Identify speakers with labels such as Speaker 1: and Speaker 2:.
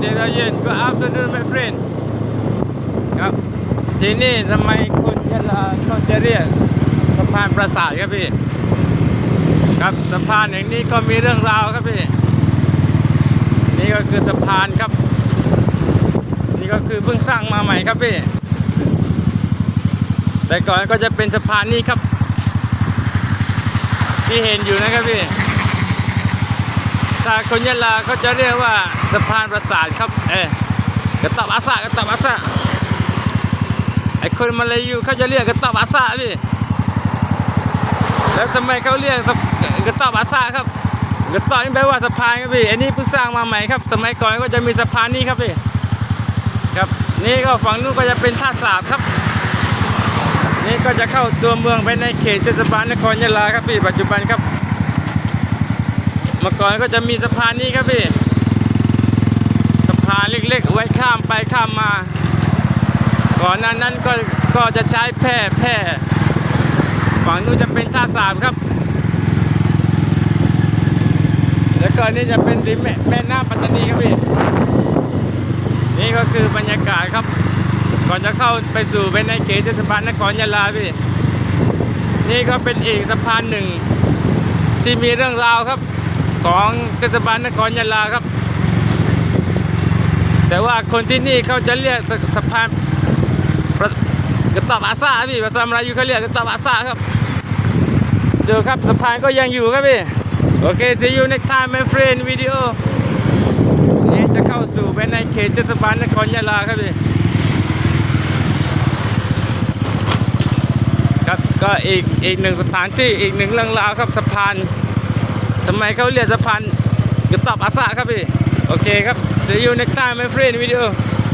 Speaker 1: good afternoon my friend ครับที่นี่ทำไมคนยะลาเขาจะเรียกสะพานปราสาทครับพี่ครับสะพานแห่งนี้ก็มีเรื่องราวครับพี่นี่ก็คือสะพานครับ นี่ก็คือเพิ่งสร้างมาใหม่ครับพี่แต่ก่อนก็จะเป็นสะพานนี้ครับ ที่เห็นอยู่นะครับพี่ ถ้าคนยะลาเขาจะเรียกว่าสะพานปราสาทครับ เออกระตับอาสะกระตับอาสะไอคนมาเลายูเขาจะเรียกกระตับอาสะพี่แล้วทำไมเขาเรียกกระตับอาสะครับกระตับนี่แปลว่าสะพานครับพี่อันนี้เพิ่งสร้างมาใหม่ครับ สมัยก่อนก็จะมีสะพานนี้ครับพี่ครับนี่ก็ฝั่งนู้นก็จะเป็นท่าสาบครับ นี่ก็จะเข้าตัวเมืองไปในเขตเทศบาลนครยะลาครับพี่ปัจจุบันครับ เมื่อก่อนก็จะมีสะพานนี้ครับพี่ สะพานเล็กๆ ไว้ข้ามไปข้ามมา ก่อนนั้นนั้นก็ก็จะใช้แพร่แพร่ฝั่งนู้นจะเป็นท่าสามครับ แล้วก็นี่จะเป็นริมแม่น้ำปัตตานีครับพี่ นี่ก็คือบรรยากาศครับ ก่อนจะเข้าไปสู่ไปในเขตเทศบาลนครยะลาพี่ นี่ก็เป็นอีกสะพานหนึ่งที่มีเรื่องราวครับ ของเทศบาลนครยะลาครับ แต่ว่าคนที่นี่เขาจะเรียกสสะพานกระตับอาซาพี่ภาษามลายูเขาเรียกกระตับอาซาครับเจอครับสะพานก็ยังอยู่ครับพี่ โอเค see you next time my friend video นี่จะเข้าสู่ไปในเขตเทศบาลนครยะลาครับพี่ครับก็อีกอีกหนึ่งสถานที่อีกหนึ่งเรื่องราวครับสะพาน ทำไมเขาเรียกสะพานกระตับอาสาครับพี่ โอเคครับ see you next time my friend video